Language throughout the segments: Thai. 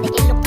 de que lo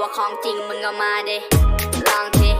ว่าของจริงมึงก็มาเดลองเท